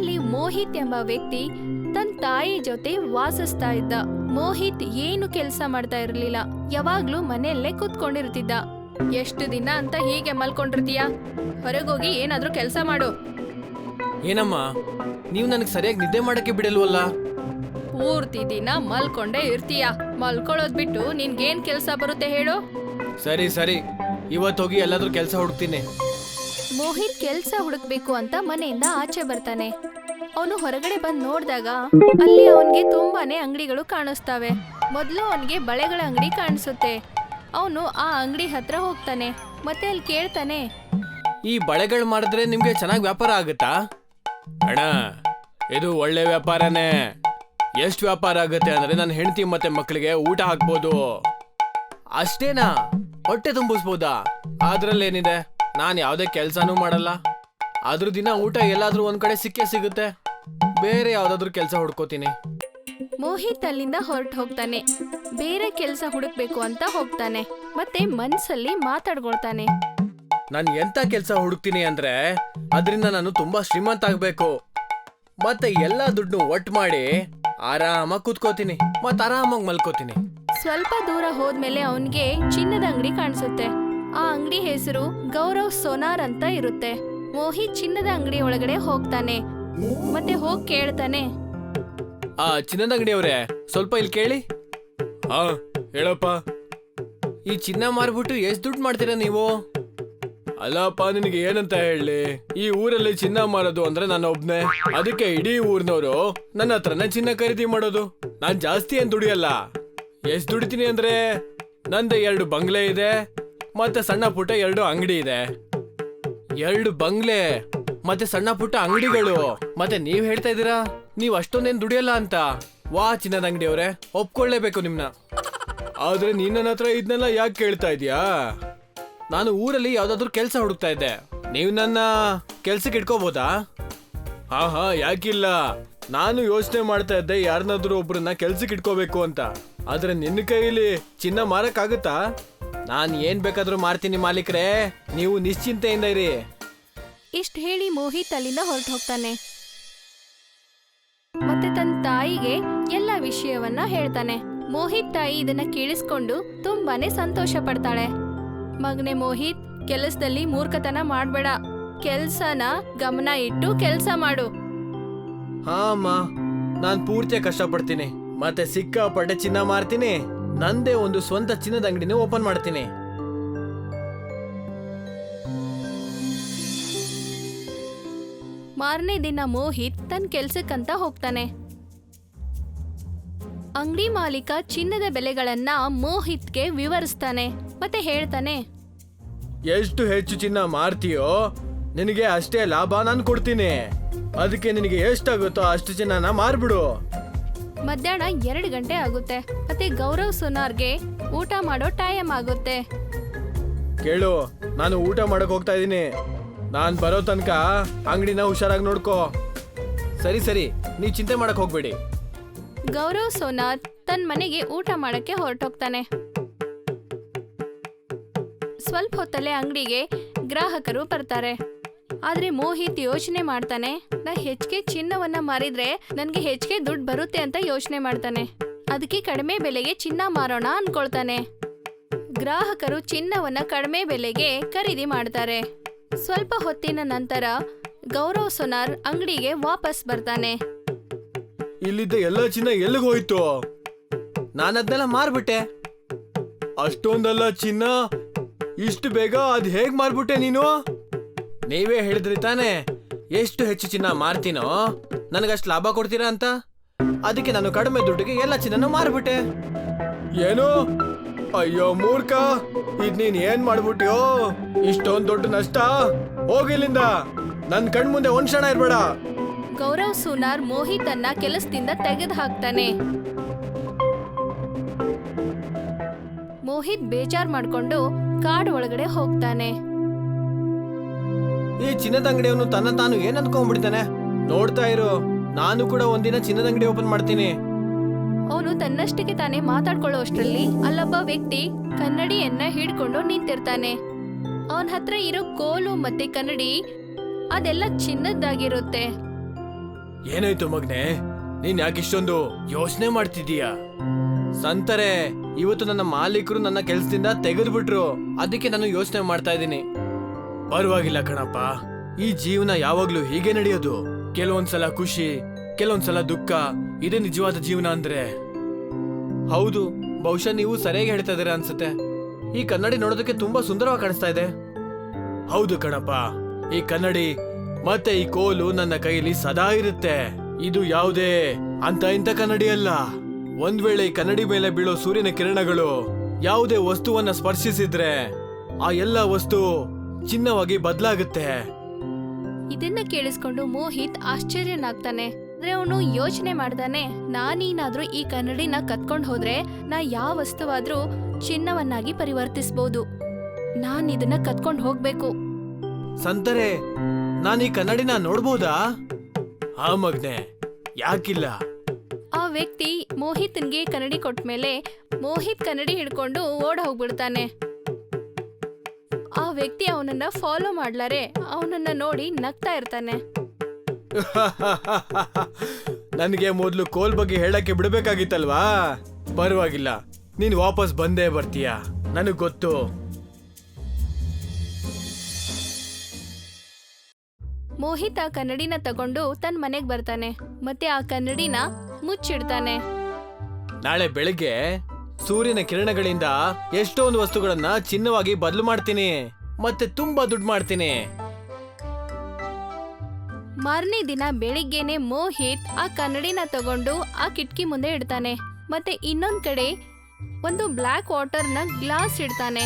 ಅಲ್ಲಿ ಮೋಹಿತ್ ಎಂಬ ವ್ಯಕ್ತಿ ತನ್ನ ತಾಯಿ ಜೊತೆ ವಾಸಿಸ್ತಾ ಇದ್ದ. ಮೋಹಿತ್ ಏನು ಕೆಲಸ ಮಾಡ್ತಾ ಇರಲಿಲ್ಲ. ಯಾವಾಗ್ಲೂ ಮನೆಯಲ್ಲೇ ಕೂತ್ಕೊಂಡಿರ್ತಿದ್ದ. ಎಷ್ಟು ದಿನ ಅಂತ ಹೀಗೆ ಮಲ್ಕೊಂಡಿರ್ತೀಯ? ಹೊರಗೋಗಿ ಏನಾದ್ರೂ ಕೆಲಸ ಮಾಡು. ಏನಮ್ಮ? ನೀವು ನನಗೆ ಸರಿಯಾಗಿ ನಿದ್ದೆ ಮಾಡಕ್ಕೆ ಬಿಡಲ್ವಲ್ಲ? ಪೂರ್ತಿ ದಿನ ಮಲ್ಕೊಂಡೇ ಇರ್ತೀಯ? ಮಲ್ಕೊಳ್ಳೋದ್ ಬಿಟ್ಟು ನಿನ್ಗೇನ್ ಕೆಲಸ ಬರುತ್ತೆ ಹೇಳು? ಸರಿ ಸರಿ. ಇವತ್ತು ಹೋಗಿ ಎಲ್ಲಾದ್ರೂ ಕೆಲಸ ಹುಡುಕ್ತೀನಿ. ಮೋಹಿತ್ ಕೆಲ್ಸ ಹುಡುಕ್ಬೇಕು ಅಂತ ಮನೆಯಿಂದ ಆಚೆ ಬರ್ತಾನೆ. ಅವನು ಹೊರಗಡೆ ಬಂದ್ ನೋಡಿದಾಗ ಅಲ್ಲಿ ಅವನ್ಗೆ ತುಂಬಾನೇ ಅಂಗಡಿಗಳು ಕಾಣಿಸ್ತವೆ. ಮೊದಲು ಅವನ್ಗೆ ಬಳೆಗಳ ಅಂಗಡಿ ಕಾಣಿಸುತ್ತೆ. ಅವನು ಆ ಅಂಗಡಿ ಹತ್ರ ಹೋಗ್ತಾನೆ. ಮತ್ತೆ ಅಲ್ಲಿ ಕೇಳ್ತಾನೆ, ಈ ಬಳೆಗಳು ಮಾಡಿದ್ರೆ ನಿಮ್ಗೆ ಚೆನ್ನಾಗಿ ವ್ಯಾಪಾರ ಆಗುತ್ತಾ? ಅಣ್ಣ, ಇದು ಒಳ್ಳೆ ವ್ಯಾಪಾರನೇ. ಎಷ್ಟು ವ್ಯಾಪಾರ ಆಗುತ್ತೆ ಅಂದ್ರೆ ನನ್ನ ಹೆಂಡತಿ ಮತ್ತೆ ಮಕ್ಕಳಿಗೆ ಊಟ ಹಾಕ್ಬೋದು. ಅಷ್ಟೇನಾ? ಹೊಟ್ಟೆ ತುಂಬಿಸ್ಬೋದಾ? ಅದ್ರಲ್ಲೇನಿದೆ? ನಾನು ಯಾವುದೇ ಕೆಲಸನೂ ಮಾಡಲ್ಲ. ಅದ್ರ ದಿನ ಊಟ ಎಲ್ಲಾದ್ರೂ ಒಂದ್ ಕಡೆ ಸಿಕ್ಕೇ ಸಿಗುತ್ತೆ. ಬೇರೆ ಯಾವ್ದಾದ್ರು ಕೆಲಸ ಹುಡ್ಕೋತೀನಿ. ಮೋಹಿತ್ ಅಲ್ಲಿಂದ ಹೊರಟು ಹೋಗ್ತಾನೆ. ಬೇರೆ ಕೆಲಸ ಹುಡುಕ್ಬೇಕು ಅಂತ ಹೋಗ್ತಾನೆ. ಮತ್ತೆ ಮನ್ಸಲ್ಲಿ ಮಾತಾಡ್ಕೊಳ್ತಾನೆ. ನಾನು ಎಂತ ಕೆಲಸ ಹುಡುಕ್ತೀನಿ ಅಂದ್ರೆ ಅದರಿಂದ ನಾನು ತುಂಬಾ ಶ್ರೀಮಂತ ಆಗ್ಬೇಕು. ಮತ್ತೆ ಎಲ್ಲಾ ದುಡ್ಡು ಒಟ್ಟು ಮಾಡಿ ಆರಾಮಾಗಿ ಕೂತ್ಕೋತೀನಿ. ಮತ್ತೆ ಆರಾಮಾಗಿ ಮಲ್ಕೋತೀನಿ. ಸ್ವಲ್ಪ ದೂರ ಹೋದ್ಮೇಲೆ ಅವನಿಗೆ ಚಿನ್ನದ ಅಂಗಡಿ ಕಾಣಿಸುತ್ತೆ. ಆ ಅಂಗಡಿ ಹೆಸರು ಗೌರವ್ ಸೋನಾರ್ ಅಂತ ಇರುತ್ತೆ. ಮೋಹಿ ಚಿನ್ನದ ಅಂಗಡಿ ಒಳಗಡೆ ಹೋಗ್ತಾನೆ. ಮತ್ತೆ ಹೋಗ್ ಕೇಳ್ತಾನೆ. ಆ, ಚಿನ್ನದ ಅಂಗಡಿಯವ್ರೆ, ಸ್ವಲ್ಪ ಇಲ್ಲಿ ಕೇಳಿ. ಹಾ ಹೇಳಪ್ಪ. ಈ ಚಿನ್ನ ಮಾರ್ಬಿಟ್ಟು ಎಷ್ಟು ದುಡ್ಡು ಮಾಡ್ತೀರಾ ನೀವು? ಅಲ್ಲಪ್ಪ, ನಿನಗೆ ಏನಂತ ಹೇಳಿ? ಈ ಊರಲ್ಲಿ ಚಿನ್ನ ಮಾರೋದು ಅಂದ್ರೆ ನಾನು ಒಬ್ನೇ. ಅದಕ್ಕೆ ಇಡೀ ಊರ್ನವರು ನನ್ನ ಹತ್ರನೇ ಚಿನ್ನ ಖರೀದಿ ಮಾಡೋದು. ನಾನು ಜಾಸ್ತಿ ಏನ್ ದುಡಿಯಲ್ಲ. ಎಷ್ಟು ದುಡಿತೀನಿ ಅಂದ್ರೆ ನಂದು ಎರಡು ಬಂಗ್ಲೆ ಇದೆ. ಮತ್ತೆ ಸಣ್ಣ ಪುಟ್ಟ ಎರಡು ಅಂಗಡಿ ಇದೆ. ಎರಡು ಬಂಗ್ಲೆ, ಮತ್ತೆ ಸಣ್ಣ ಪುಟ್ಟ ಅಂಗಡಿಗಳು. ಮತ್ತೆ ನೀವ್ ಹೇಳ್ತಾ ಇದೀರಾ ನೀವ್ ಅಷ್ಟೊಂದೇನ್ ದುಡಿಯಲ್ಲ ಅಂತ. ವಾ, ಚಿನ್ನದ ಅಂಗಡಿ ಅವರೇ ಒಪ್ಕೊಳ್ಳೇಬೇಕು ನಿಮ್ನ. ಆದ್ರೆ ನೀನ್ ನನ್ನ ಹತ್ರ ಇದನ್ನೆಲ್ಲ ಯಾಕೆ ಕೇಳ್ತಾ ಇದೀಯಾ? ನಾನು ಊರಲ್ಲಿ ಯಾವ್ದಾದ್ರು ಕೆಲಸ ಹುಡುಕ್ತಾ ಇದ್ದೆ. ನೀವು ನನ್ನ ಕೆಲ್ಸಕ್ಕೆ ಇಟ್ಕೋಬೋದಾ? ಹಾ ಹಾ ಯಾಕಿಲ್ಲ. ನಾನು ಯೋಚನೆ ಮಾಡ್ತಾ ಇದ್ದೆ ಯಾರನ್ನಾದ್ರೂ ಒಬ್ಬರನ್ನ ಕೆಲ್ಸಕ್ಕೆ ಇಟ್ಕೋಬೇಕು ಅಂತ. ಆದ್ರೆ ನಿನ್ನ ಕೈಯಲ್ಲಿ ಚಿನ್ನ ಮಾರಕ್ಕಾಗುತ್ತಾ? ನಾನು ಏನ್ ಬೇಕಾದ್ರೂ ಮಾಡ್ತೀನಿ ಮಾಲೀಕ್ರೆ. ನೀವು ನಿಶ್ಚಿಂತೆಯಿಂದ ಇರಿ. ಇಷ್ಟ ಹೇಳಿ ಮೋಹಿತ್ ಅಲ್ಲಿಂದ ಹೊರಟು ಹೋಗ್ತಾನೆ. ಮತ್ತೆ ತನ್ನ ತಾಯಿಗೆ ಎಲ್ಲ ವಿಷಯವನ್ನ ಹೇಳ್ತಾನೆ. ಮೋಹಿತ್ ತಾಯಿ ಇದನ್ನ ಕೇಳಿಸ್ಕೊಂಡು ತುಂಬಾನೇ ಸಂತೋಷ ಪಡ್ತಾಳೆ. ಮಗನೆ ಮೋಹಿತ್ ಕೆಲಸದಲ್ಲಿ ಮೂರ್ಖತನ ಮಾಡ್ಬೇಡ. ಕೆಲ್ಸನ ಗಮನ ಇಟ್ಟು ಕೆಲಸ ಮಾಡು. ಹಾ ಅಮ್ಮ ನಾನ್ ಪೂರ್ತಿ ಕಷ್ಟಪಡ್ತೀನಿ. ಮತ್ತೆ ಸಿಕ್ಕಾಪಟ್ಟೆ ಚಿನ್ನ ಮಾರ್ತೀನಿ. ನಂದೇ ಒಂದು ಸ್ವಂತ ಚಿನ್ನದ ಅಂಗಡಿನ ಓಪನ್ ಮಾಡ್ತೀನಿ. ಮಾರನೇ ದಿನ ಮೋಹಿತ್ ತನ್ನ ಕೆಲ್ಸಕ್ಕಂತ ಹೋಗ್ತಾನೆ. ಅಂಗಡಿ ಮಾಲೀಕ ಚಿನ್ನದ ಬೆಲೆಗಳನ್ನ ಮೋಹಿತ್ಗೆ ವಿವರಿಸ್ತಾನೆ ಮತ್ತೆ ಹೇಳ್ತಾನೆ ಎಷ್ಟು ಹೆಚ್ಚು ಚಿನ್ನ ಮಾರ್ತೀಯೋ ನಿನಗೆ ಅಷ್ಟೇ ಲಾಭ ನಾನು ಕೊಡ್ತೀನಿ. ಅದಕ್ಕೆ ನಿನಗೆ ಎಷ್ಟಾಗುತ್ತೋ ಅಷ್ಟು ಚಿನ್ನನ ಮಾರ್ಬಿಡು. ಮಧ್ಯಾಹ್ನ ಎರಡು ಗಂಟೆ ಆಗುತ್ತೆ. ಮತ್ತೆ ಗೌರವ್ ಸುನಾರ್ಗೆ ಊಟ ಮಾಡೋ ಟೈಮ್ ಆಗುತ್ತೆ. ಕೇಳು ನಾನು ಊಟ ಮಾಡಕ್ ಹೋಗ್ತಾ ಇದ್ದೀನಿ. ನಾನ್ ಬರೋ ತನಕ ಅಂಗಡಿನ ಹುಷಾರಾಗಿ ನೋಡ್ಕೋ. ಸರಿ ಸರಿ ನೀವು ಚಿಂತೆ ಮಾಡಕ್ ಹೋಗ್ಬೇಡಿ. ಗೌರವ್ ಸೋನಾರ್ ತನ್ನ ಮನೆಗೆ ಊಟ ಮಾಡಕ್ಕೆ ಹೊರಟೋಗ್ತಾನೆ. ಸ್ವಲ್ಪ ಹೊತ್ತಲ್ಲೇ ಅಂಗಡಿಗೆ ಗ್ರಾಹಕರು ಬರ್ತಾರೆ. ಆದ್ರೆ ಮೋಹಿತ್ ಯೋಚನೆ ಮಾಡ್ತಾನೆ, ನಾ ಹೆಚ್ಚಿಗೆ ಚಿನ್ನವನ್ನ ಮಾರಿದ್ರೆ ನನ್ಗೆ ಹೆಚ್ಚಿಗೆ ದುಡ್ಡು ಬರುತ್ತೆ ಅಂತ ಯೋಚನೆ ಮಾಡ್ತಾನೆ. ಅದಕ್ಕೆ ಕಡಿಮೆ ಬೆಲೆಗೆ ಚಿನ್ನ ಮಾರೋಣ ಅನ್ಕೊಳ್ತಾನೆ. ಗ್ರಾಹಕರು ಚಿನ್ನವನ್ನ ಕಡಿಮೆ ಬೆಲೆಗೆ ಖರೀದಿ ಮಾಡ್ತಾರೆ. ಸ್ವಲ್ಪ ಹೊತ್ತಿನ ನಂತರ ಗೌರವ್ ಸೋನಾರ್ ಅಂಗಡಿಗೆ ವಾಪಸ್ ಬರ್ತಾನೆ. ಇಲ್ಲಿದ್ದ ಎಲ್ಲ ಚಿನ್ನ ಎಲ್ಲಿಗೆ ಹೋಯ್ತು? ನಾನು ಮಾರ್ಬಿಟ್ಟೆ. ಅಷ್ಟೊಂದಲ್ಲ ಚಿನ್ನ? ಇಷ್ಟು ಬೇಗ ಅದ್ ಹೇಗ್ ಮಾರ್ಬಿಟ್ಟೆ ನೀನು? ನೀವೇ ಹೇಳಿದ್ರಿ ತಾನೆ. ಎಷ್ಟು ಹೆಚ್ಚು ಚಿನ್ನ ಮಾರ್ತೀನೋ ನನಗಷ್ಟು ಲಾಭ ಕೊಡ್ತೀರಾ ಅಂತ? ಅದಕ್ಕೆ ನಾನು ಕಡಿಮೆ ದುಡ್ಡಿಗೆ ಎಲ್ಲ ಚಿನ್ನ ಮಾರ್ಬಿಟ್ಟೆ. ಏನು? ಅಯ್ಯೋ ಮೂರ್ಖ ಇದ್ ನೀನ್ ಏನ್ ಮಾಡ್ಬಿಟ್ಯೋ? ಇಷ್ಟೊಂದ್ ದೊಡ್ಡ ನಷ್ಟ. ಹೋಗಿಲ್ಲಿಂದ ನನ್ ಕಣ್ ಮುಂದೆ ಒಂದ್ ಕ್ಷಣ ಇರ್ಬೇಡ. ಗೌರವ್ ಸುನಾರ್ ಅನ್ನ ಕೆಲಸದಿಂದ ತೆಗೆದು ಹಾಕ್ತಾನೆ. ಮೋಹಿತ್ ಬೇಜಾರ್ ಮಾಡ್ಕೊಂಡು ಕಾಡ್ ಒಳಗಡೆ ಹೋಗ್ತಾನೆ. ಈ ಚಿನ್ನದ ಅಂಗಡಿಯವನು ತನ್ನ ತಾನು ಏನ್ ಅನ್ಕೊಂಡ್ಬಿಡ್ತಾನೆ? ನೋಡ್ತಾ ಇರು ನಾನು ಕೂಡ ಒಂದಿನ ಚಿನ್ನದ ಅಂಗಡಿ ಓಪನ್ ಮಾಡ್ತೀನಿ. ಅವನು ತನ್ನಷ್ಟಕ್ಕೆ ತಾನೇ ಮಾತಾಡ್ಕೊಳ್ಳೋ ಅಷ್ಟರಲ್ಲಿ ಅಲ್ಲೊಬ್ಬ ವ್ಯಕ್ತಿ ಕನ್ನಡಿಯನ್ನ ಹಿಡ್ಕೊಂಡು ನಿಂತಿರ್ತಾನೆ. ಅವನ ಹತ್ರ ಇರೋ ಕೋಲು ಮತ್ತೆ ಕನ್ನಡಿ ಅದೆಲ್ಲ ಚಿನ್ನದ್ದಾಗಿರುತ್ತೆ. ಏನಾಯ್ತು ಮಗ್ನೆ? ನೀನ್ ಯಾಕೆ ಇಷ್ಟೊಂದು ಯೋಚನೆ ಮಾಡ್ತಿದೀಯ ಸಂತರೆ ಇವತ್ತು ನನ್ನ ಮಾಲೀಕರು ನನ್ನ ಕೆಲ್ಸದಿಂದ ತೆಗೆದ್ಬಿಟ್ರು. ಅದಕ್ಕೆ ನಾನು ಯೋಚನೆ ಮಾಡ್ತಾ ಇದ್ದೀನಿ. ಪರವಾಗಿಲ್ಲ ಕಣಪ್ಪ. ಈ ಜೀವನ ಯಾವಾಗ್ಲೂ ಹೀಗೆ ನಡೆಯೋದು. ಕೆಲವೊಂದ್ಸಲ ಖುಷಿ, ಕೆಲವೊಂದ್ಸಲ ದುಃಖ, ಇದೇ ನಿಜವಾದ ಜೀವನ ಅಂದ್ರೆ. ಹೌದು, ಬಹುಶಃ ನೀವು ಸರಿಯಾಗಿ ಹೇಳ್ತಾ ಇದ್ದೀರಾ ಅನ್ಸುತ್ತೆ. ಈ ಕನ್ನಡಿ ನೋಡೋದಕ್ಕೆ ತುಂಬಾ ಸುಂದರವಾಗಿ ಕಾಣಿಸ್ತಾ ಇದೆ. ಹೌದು ಕಣಪ್ಪ. ಈ ಕನ್ನಡಿ ಮತ್ತೆ ಈ ಕೋಲು ನನ್ನ ಕೈಯಲ್ಲಿ ಸದಾ ಇರುತ್ತೆ. ಇದು ಯಾವುದೇ ಅಂತ ಇಂಥ ಕನ್ನಡಿ ಅಲ್ಲ. ಒಂದ್ ವೇಳೆ ಈ ಕನ್ನಡಿ ಮೇಲೆ ಬೀಳೋ ಸೂರ್ಯನ ಕಿರಣಗಳು ಯಾವುದೇ ವಸ್ತುವನ್ನ ಸ್ಪರ್ಶಿಸಿದ್ರೆ ಆ ಎಲ್ಲ ವಸ್ತು ಚಿನ್ನವಾಗಿ ಬದಲಾಗುತ್ತೆ. ಇದನ್ನ ಕೇಳಿಸ್ಕೊಂಡು ಮೋಹಿತ್ ಆಶ್ಚರ್ಯನಾಗ್ತಾನೆ. ಅಂದ್ರೆ ಅವನು ಯೋಚನೆ ಮಾಡ್ದಾನೆ ನಾನೇನಾದ್ರೂ ಈ ಕನ್ನಡಿನ ಕತ್ಕೊಂಡು ಹೋದ್ರೆ ನಾ ಯಾವ ವಸ್ತುವಾದ್ರೂ ಚಿನ್ನವನ್ನಾಗಿ ಪರಿವರ್ತಿಸ್ಬೋದು. ನಾನ್ ಇದನ್ನ ಕತ್ಕೊಂಡ್ ಹೋಗ್ಬೇಕು. ಸಂತರೆ ನಾನು ಈ ಕನ್ನಡಿನ ನೋಡ್ಬೋದಾ? ಆ ಮಗ್ನೆ ಯಾಕಿಲ್ಲ? ಆ ವ್ಯಕ್ತಿ ಮೋಹಿತ್ನಿಗೆ ಕನ್ನಡಿ ಕೊಟ್ಮೇಲೆ ಮೋಹಿತ್ ಕನ್ನಡಿ ಹಿಡ್ಕೊಂಡು ಓಡ ಹೋಗ್ಬಿಡ್ತಾನೆ ಆ ವ್ಯಕ್ತಿ ಅವನನ್ನ ಫಾಲೋ ಮಾಡ್ಲಾರೆ. ಅವನನ್ನ ನೋಡಿ ನಗ್ತಾ ಇರ್ತಾನೆ. ನನಗೆ ಮೊದಲು ಕೋಲ್ ಬಗ್ಗೆ ಹೇಳಕ್ಕೆ ಬಿಡಬೇಕಾಗಿತ್ತಲ್ವಾ? ಪರವಾಗಿಲ್ಲ. ನೀನ್ ವಾಪಸ್ ಬಂದೇ ಬರ್ತೀಯ? ನನಗ್ ಗೊತ್ತು. ಮೋಹಿತ್ ಆ ಕನ್ನಡಿನ ತಗೊಂಡು ತನ್ನ ಮನೆಗೆ ಬರ್ತಾನೆ. ಮತ್ತೆ ಆ ಕನ್ನಡಿನ ಮುಚ್ಚಿಡ್ತಾನೆ. ನಾಳೆ ಬೆಳಿಗ್ಗೆ ಸೂರ್ಯನ ಕಿರಣಗಳಿಂದ ಎಷ್ಟೊಂದು ವಸ್ತುಗಳನ್ನ ಚಿನ್ನವಾಗಿ ಬದಲು ಮಾಡ್ತೀನಿ. ಮತ್ತೆ ತುಂಬಾ ದುಡ್ಡು ಮಾಡ್ತೀನಿ. ಮಾರನೇ ದಿನ ಬೆಳಿಗ್ಗೆನೆ ಮೋಹಿತ್ ಆ ಕನ್ನಡಿನ ತಗೊಂಡು ಆ ಕಿಟಕಿ ಮುಂದೆ ಇಡ್ತಾನೆ. ಮತ್ತೆ ಇನ್ನೊಂದ್ ಕಡೆ ಒಂದು ಬ್ಲ್ಯಾಕ್ ವಾಟರ್ನ ಗ್ಲಾಸ್ ಇಡ್ತಾನೆ.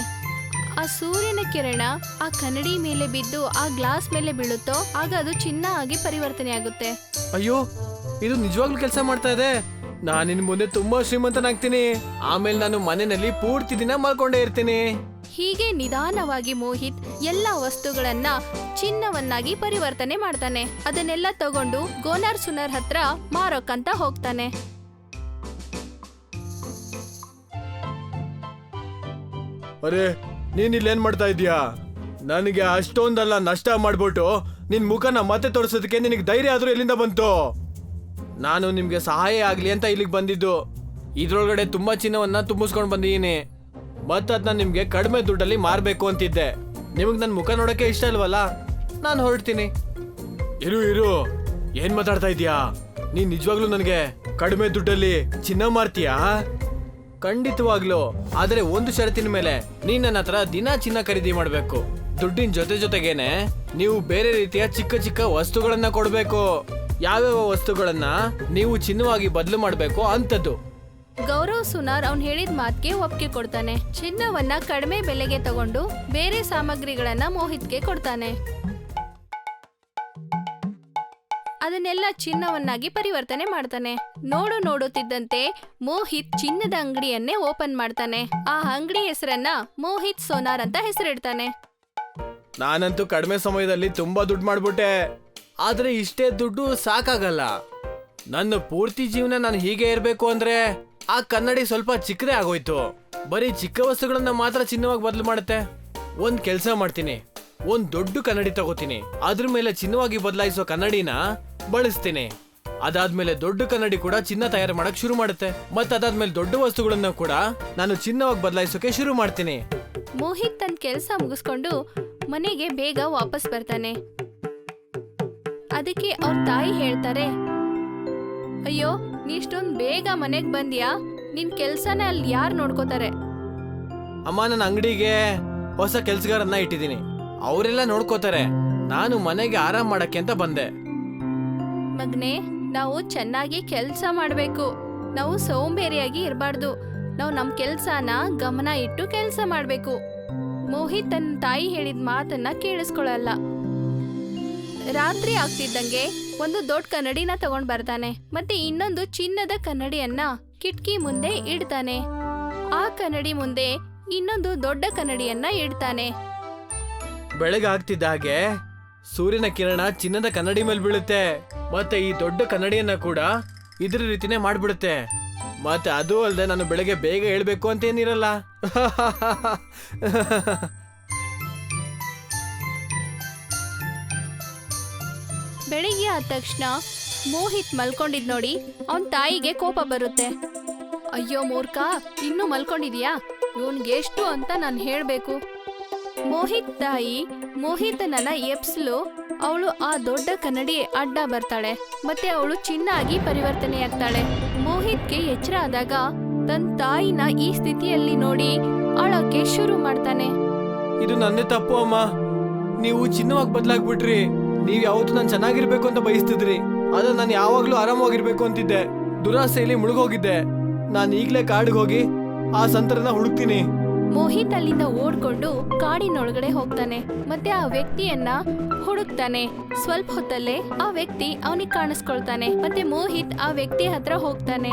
ಆ ಸೂರ್ಯನ ಕಿರಣ ಆ ಕನ್ನಡಿ ಮೇಲೆ ಬಿದ್ದು ಆ ಗ್ಲಾಸ್ ಮೇಲೆ ಬೀಳುತ್ತೋ ಆಗ ಅದು ಚಿನ್ನ ಆಗಿ ಪರಿವರ್ತನೆ ಆಗುತ್ತೆ ಅಯ್ಯೋ ಇದು ನಿಜವಾಗ್ಲೂ ಕೆಲಸ ಮಾಡ್ತಾ ಇದೆ. ನಾನಿನ್ ಮುಂದೆ ತುಂಬಾ ಶ್ರೀಮಂತನಾಗ್ತೀನಿ. ಆಮೇಲೆ ನಾನು ಮನೆಯಲ್ಲಿ ಪೂರ್ತಿ ದಿನ ಮಲ್ಕೊಂಡೇ ಇರ್ತೀನಿ. ಹೀಗೆ ನಿಧಾನವಾಗಿ ಮೋಹಿತ್ ಎಲ್ಲ ವಸ್ತುಗಳನ್ನ ಚಿನ್ನವನ್ನಾಗಿ ಪರಿವರ್ತನೆ ಮಾಡ್ತಾನೆ. ಅದನ್ನೆಲ್ಲ ತಗೊಂಡು ಗೋನಾರ್ ಸುನರ್ ಹತ್ರ ಮಾರೋಕ್ಕಂತ ಹೋಗ್ತಾನೆ. ಅರೆ ನೀನ್ ಇಲ್ಲೇನ್ ಮಾಡ್ತಾ ಇದೀಯಾ ನನಗೆ ಅಷ್ಟೊಂದಲ್ಲ ನಷ್ಟ ಮಾಡ್ಬಿಟ್ಟು ನಿನ್ ಮುಖನ ಮತ್ತೆ ತೋರಿಸೋದಕ್ಕೆ ನಿನಗೆ ಧೈರ್ಯ ಆದ್ರೂ ಎಲ್ಲಿಂದ ಬಂತು? ನಾನು ನಿಮ್ಗೆ ಸಹಾಯ ಆಗಲಿ ಅಂತ ಇಲ್ಲಿಗೆ ಬಂದಿದ್ದು. ಇದ್ರೊಳಗಡೆ ತುಂಬಾ ಚಿನ್ನವನ್ನ ತುಂಬಿಸ್ಕೊಂಡು ಬಂದಿದ್ದೀನಿ ಮತ್ತೆ ಅದನ್ನ ನಿಮ್ಗೆ ಕಡಿಮೆ ದುಡ್ಡಲ್ಲಿ ಮಾರಬೇಕು ಅಂತಿದ್ದೆ. ನಿಮಗೆ ನನ್ನ ಮುಖ ನೋಡಕ್ಕೆ ಇಷ್ಟ ಇಲ್ವಲ್ಲ ನಾನು ಹೊರಡ್ತೀನಿ. ಇರು ಇರು. ಏನ್ ಮಾತಾಡ್ತಾ ಇದೀಯಾ ನೀನ್ ನಿಜವಾಗ್ಲೂ ನನಗೆ ಕಡಿಮೆ ದುಡ್ಡಲ್ಲಿ ಚಿನ್ನ ಮಾರ್ತೀಯಾ? ಖಂಡಿತವಾಗ್ಲು. ಆದರೆ ಒಂದು ಷರತ್ತಿನ ಮೇಲೆ ನೀನ್ ನನ್ನ ಹತ್ರ ದಿನ ಚಿನ್ನ ಖರೀದಿ ಮಾಡಬೇಕು. ದುಡ್ಡಿನ ಜೊತೆ ಜೊತೆಗೇನೆ ನೀವು ಬೇರೆ ರೀತಿಯ ಚಿಕ್ಕ ಚಿಕ್ಕ ವಸ್ತುಗಳನ್ನ ಕೊಡ್ಬೇಕು. ಯಾವ್ಯಾವ ವಸ್ತುಗಳನ್ನ ನೀವು ಚಿನ್ನವಾಗಿ ಬದಲು ಮಾಡಬೇಕು ಅಂತದ್ದು. ಗೌರವ್ ಸುನಾರ್ ಅವ್ನು ಹೇಳಿದ ಮಾತ್ಗೆ ಒಪ್ಪಿಗೆ ಕೊಡ್ತಾನೆ. ಚಿನ್ನವನ್ನ ಕಡಿಮೆ ಬೆಲೆಗೆ ತಗೊಂಡು ಬೇರೆ ಸಾಮಗ್ರಿಗಳನ್ನ ಮೋಹಿತ್ಗೆ ಕೊಡ್ತಾನೆ. ಅದನ್ನೆಲ್ಲ ಚಿನ್ನವನ್ನಾಗಿ ಪರಿವರ್ತನೆ ಮಾಡ್ತಾನೆ. ನೋಡು ನೋಡುತ್ತಿದ್ದಂತೆ ಮೋಹಿತ್ ಚಿನ್ನದ ಅಂಗಡಿಯನ್ನೇ ಓಪನ್ ಮಾಡ್ತಾನೆ. ಆ ಅಂಗಡಿ ಹೆಸರನ್ನ ಮೋಹಿತ್ ಸೋನಾರ್ ಅಂತ ಹೆಸರಿಡ್ತಾನೆ. ನಾನಂತೂ ಕಡಿಮೆ ಸಮಯದಲ್ಲಿ ತುಂಬಾ ದುಡ್ಡು ಮಾಡ್ಬಿಟ್ಟೆ. ಆದ್ರೆ ಇಷ್ಟೇ ದುಡ್ಡು ಸಾಕಾಗಲ್ಲ. ನನ್ನ ಪೂರ್ತಿ ಜೀವನ ನಾನು ಹೀಗೆ ಇರಬೇಕು ಅಂದ್ರೆ ಆ ಕನ್ನಡಿ ಸ್ವಲ್ಪ ಚಿಕ್ಕದೇ ಆಗೋಯ್ತು. ಬರೀ ಚಿಕ್ಕ ವಸ್ತುಗಳನ್ನ ಮಾತ್ರ ಚಿನ್ನವಾಗಿ ಬದಲು ಮಾಡುತ್ತೆ. ಒಂದ್ ಕೆಲಸ ಮಾಡ್ತೀನಿ. ಒಂದ್ ದೊಡ್ಡ ಕನ್ನಡಿ ತಗೋತೀನಿ. ಅದ್ರ ಮೇಲೆ ಚಿನ್ನವಾಗಿ ಬದಲಾಯಿಸೋ ಕನ್ನಡಿನ ಬಳಸ್ತೀನಿ. ಅದಾದ್ಮೇಲೆ ದೊಡ್ಡ ಕನ್ನಡಿ ಕೂಡ ಚಿನ್ನ ತಯಾರು ಮಾಡಕ್ ಶುರು ಮಾಡುತ್ತೆ. ಮತ್ತೆ ಅದಾದ್ಮೇಲೆ ದೊಡ್ಡ ವಸ್ತುಗಳನ್ನ ಕೂಡ ನಾನು ಚಿನ್ನವಾಗಿ ಬದಲಾಯಿಸೋಕೆ ಶುರು ಮಾಡ್ತೀನಿ. ಮೋಹಿತ್ ತನ್ನ ಕೆಲಸ ಮುಗಿಸ್ಕೊಂಡು ಮನೆಗೆ ಬೇಗ ವಾಪಸ್ ಬರ್ತಾನೆ. ಅದಕ್ಕೆ ಅವ್ರ ತಾಯಿ ಹೇಳ್ತಾರೆ ಅಯ್ಯೋ ನೀ ಇಷ್ಟೊಂದು ಬೇಗ ಮನೆಗ್ ಬಂದ್ಯಾ? ನಿನ್ ಕೆಲ್ಸನ ಅಲ್ಲಿ ಯಾರು ನೋಡ್ಕೋತಾರೆ? ಅಮ್ಮ ನನ್ನ ಅಂಗಡಿಗೆ ಹೊಸ ಕೆಲ್ಸಗಾರನ್ನ ಇಟ್ಟಿದ್ದೀನಿ. ಅವರೆಲ್ಲ ನೋಡ್ಕೋತಾರೆ. ನಾನು ಮನೆಗೆ ಆರಾಮ್ ಮಾಡಕ್ಕೆ ಅಂತ ಬಂದೆ. ಮಗ್ನೆ ನಾವು ಚೆನ್ನಾಗಿ ಕೆಲಸ ಮಾಡಬೇಕು. ನಾವು ಸೋಂಬೇರಿಯಾಗಿ ಇರಬಾರ್ದು. ನಾವು ನಮ್ಮ ಕೆಲಸನ ಗಮನ ಇಟ್ಟು ಕೆಲಸ ಮಾಡಬೇಕು. ಮೋಹಿತ್ ತನ್ನ ತಾಯಿ ಹೇಳಿದ ಮಾತನ್ನ ಕೇಳಿಸ್ಕೊಳ್ಳಲ್ಲ ರಾತ್ರಿ ಆಗ್ತಿದ್ದಂಗೆ ಒಂದು ದೊಡ್ಡ ಕನ್ನಡಿನ ತಗೊಂಡ್ ಬರ್ತಾನೆ. ಮತ್ತೆ ಇನ್ನೊಂದು ಚಿನ್ನದ ಕನ್ನಡಿಯನ್ನ ಕಿಟಕಿ ಮುಂದೆ ಇಡ್ತಾನೆ. ಆ ಕನ್ನಡಿ ಮುಂದೆ ಇನ್ನೊಂದು ದೊಡ್ಡ ಕನ್ನಡಿಯನ್ನ ಇಡ್ತಾನೆ. ಬೆಳಗ್ಗೆ ಆಗ್ತಿದ್ದ ಹಾಗೆ ಸೂರ್ಯನ ಕಿರಣ ಚಿನ್ನದ ಕನ್ನಡಿ ಮೇಲೆ ಬೀಳುತ್ತೆ. ಮತ್ತೆ ಈ ದೊಡ್ಡ ಕನ್ನಡಿಯನ್ನ ಕೂಡ ಇದ್ರ ರೀತಿನೇ ಮಾಡ್ಬಿಡುತ್ತೆ. ಮತ್ತೆ ಅದು ಅಲ್ಲದೆ ನಾನು ಬೆಳಗ್ಗೆ ಬೇಗ ಹೇಳ್ಬೇಕು ಅಂತ ಬೆಳಿಗ್ಗೆ ಆದ ತಕ್ಷಣ ಮೋಹಿತ್ ಮಲ್ಕೊಂಡಿದ್ ನೋಡಿ ಅವನ್ ತಾಯಿಗೆ ಕೋಪ ಬರುತ್ತೆ. ಅಯ್ಯೋ ಮೂರ್ಖ, ಇನ್ನೂ ಮಲ್ಕೊಂಡಿದ್ಯಾ? ಇವನ್ಗೆ ಎಷ್ಟು ಅಂತ ನಾನು ಹೇಳಬೇಕು. ಮೋಹಿತ್ ತಾಯಿ ಮೋಹಿತನನ್ನ ಎಪ್ಸ್ಲು ಅವಳು ಆ ದೊಡ್ಡ ಕನ್ನಡಿ ಅಡ್ಡ ಬರ್ತಾಳೆ, ಮತ್ತೆ ಅವಳು ಚಿನ್ನಾಗಿ ಪರಿವರ್ತನೆಯಾಗ್ತಾಳೆ. ಮೋಹಿತ್ಗೆ ಎಚ್ಚರ ಆದಾಗ ತನ್ನ ತಾಯಿನ ಈ ಸ್ಥಿತಿಯಲ್ಲಿ ನೋಡಿ ಅಳಕ್ಕೆ ಶುರು ಮಾಡ್ತಾನೆ. ಇದು ನನ್ನೇ ತಪ್ಪು ಅಮ್ಮ. ನೀವು ಚಿನ್ನವಾಗಿ ಬದಲಾಗ್ಬಿಟ್ರಿ. ನೀವ್ ಯಾವತ್ತೂ ನಾನು ಚೆನ್ನಾಗಿರ್ಬೇಕು ಅಂತ ಬಯಸ್ತಿದ್ರಿ. ಆದ್ರೆ ನಾನು ಯಾವಾಗ್ಲೂ ಆರಾಮವಾಗಿರ್ಬೇಕು ಅಂತಿದ್ದೆ. ದುರಾಸೆಯಲ್ಲಿ ಮುಳುಗೋಗಿದ್ದೆ. ನಾನು ಈಗ್ಲೇ ಕಾಡಿಗೆ ಹೋಗಿ ಆ ಸಂತರನ ಹುಡುಕ್ತೀನಿ. ಮೋಹಿತ್ ಅಲ್ಲಿಂದ ಓಡ್ಕೊಂಡು ಕಾಡಿನೊಳಗಡೆ ಹೋಗ್ತಾನೆ. ಮತ್ತೆ ಆ ವ್ಯಕ್ತಿಯನ್ನ ಹುಡುಕ್ತಾನೆ. ಸ್ವಲ್ಪ ಹೊತ್ತಲ್ಲೇ ಆ ವ್ಯಕ್ತಿ ಅವನಿಗೆ ಕಾಣಿಸ್ಕೊಳ್ತಾನೆ. ಮತ್ತೆ ಮೋಹಿತ್ ಆ ವ್ಯಕ್ತಿ ಹತ್ರ ಹೋಗ್ತಾನೆ.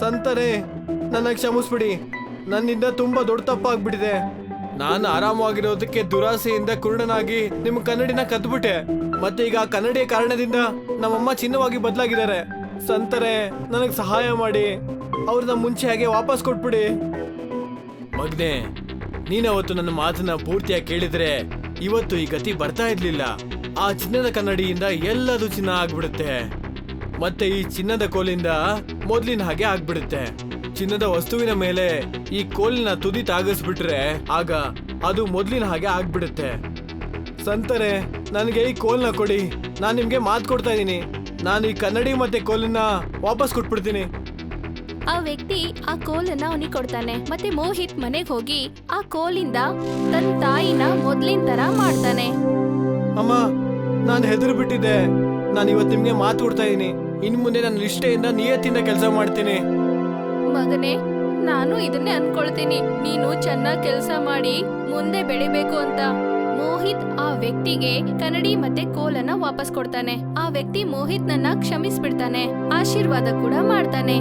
ಸಂತರೇ ನನ್ನ ಕ್ಷಮಿಸ್ಬಿಡಿ. ನನ್ನಿಂದ ತುಂಬಾ ದೊಡ್ಡ ತಪ್ಪಾಗ್ಬಿಟ್ಟಿದೆ. ನಾನು ಆರಾಮವಾಗಿರೋದಕ್ಕೆ ದುರಾಸೆಯಿಂದ ಕುರುಡನಾಗಿ ನಿಮ್ಮ ಕನ್ನಡಿನ ಕದ್ಬಿಟ್ಟೆ. ಮತ್ತೆ ಈಗ ಆ ಕನ್ನಡಿಯ ಕಾರಣದಿಂದ ನಮ್ಮಮ್ಮ ಚಿನ್ನವಾಗಿ ಬದಲಾಗಿದ್ದಾರೆ. ಸಂತರೆ, ನನಗೆ ಸಹಾಯ ಮಾಡಿ. ಅವ್ರನ್ನ ಮುಂಚೆ ಹಾಗೆ ವಾಪಸ್ ಕೊಟ್ಬಿಡಿ. ಮಗ್ನೆ, ನೀನವತ್ತು ನನ್ನ ಮಾತನ್ನ ಪೂರ್ತಿಯಾಗಿ ಕೇಳಿದ್ರೆ ಇವತ್ತು ಈ ಗತಿ ಬರ್ತಾ ಇರ್ಲಿಲ್ಲ. ಆ ಚಿನ್ನದ ಕನ್ನಡಿಯಿಂದ ಎಲ್ಲದೂ ಚಿನ್ನ ಆಗ್ಬಿಡುತ್ತೆ. ಮತ್ತೆ ಈ ಚಿನ್ನದ ಕೋಲಿಂದ ಮೊದ್ಲಿನ ಹಾಗೆ ಆಗ್ಬಿಡುತ್ತೆ. ಚಿನ್ನದ ವಸ್ತುವಿನ ಮೇಲೆ ಈ ಕೋಲಿನ ತುದಿ ತಾಗಿಸ್ಬಿಟ್ರೆ ಆಗ ಅದು ಮೊದ್ಲಿನ ಹಾಗೆ ಆಗ್ಬಿಡುತ್ತೆ. ಸಂತರೆ ನನಗೆ ಈ ಕೋಲ್ನ ಕೊಡಿ. ನಾನು ನಿಮ್ಗೆ ಮಾತು ಕೊಡ್ತಾ ಇದ್ದೀನಿ. ನಾನು ಈ ಕನ್ನಡಿ ಮತ್ತೆ ಕೋಲನ್ನ ವಾಪಸ್ ಕೊಟ್ಬಿಡ್ತೀನಿ. ಆ ವ್ಯಕ್ತಿ ಆ ಕೋಲನ್ನ ಅವನಿಗೆ ಕೊಡ್ತಾನೆ. ಮತ್ತೆ ಮೋಹಿತ್ ಮನೆಗೆ ಹೋಗಿ ಆ ಕೋಲಿಂದ ತನ್ನ ತಾಯಿನ ಮೊದ್ಲಿನ ತರ ಮಾಡ್ತಾನೆ. ಅಮ್ಮ ನಾನು ಹೆದರು ಬಿಟ್ಟಿದ್ದೆ ನಾನು ಇವತ್ತು ನಿಮ್ಗೆ ಮಾತು ಕೊಡ್ತಾ ಇದ್ದೀನಿ. ಇನ್ ಮುಂದೆ ನಾನು ನಿಷ್ಠೆಯಿಂದ ನಿಯತ್ತಿಂದ ಕೆಲಸ ಮಾಡ್ತೀನಿ. ಮಗನೇ, ನಾನು ಇದನ್ನೇ ಅನ್ಕೊಳ್ತೀನಿ. ನೀನು ಚೆನ್ನಾಗಿ ಕೆಲಸ ಮಾಡಿ, ಮುಂದೆ ಬೆಳಿಬೇಕು ಅಂತ. ಮೋಹಿತ್ ಆ ವ್ಯಕ್ತಿಗೆ ಕನ್ನಡಿ ಮತ್ತೆ ಕೋಲನ್ನ ವಾಪಸ್ ಕೊಡ್ತಾನೆ. ಆ ವ್ಯಕ್ತಿ ಮೋಹಿತ್ ನನ್ನ ಕ್ಷಮಿಸ್ಬಿಡ್ತಾನೆ. ಆಶೀರ್ವಾದ ಕೂಡ ಮಾಡ್ತಾನೆ.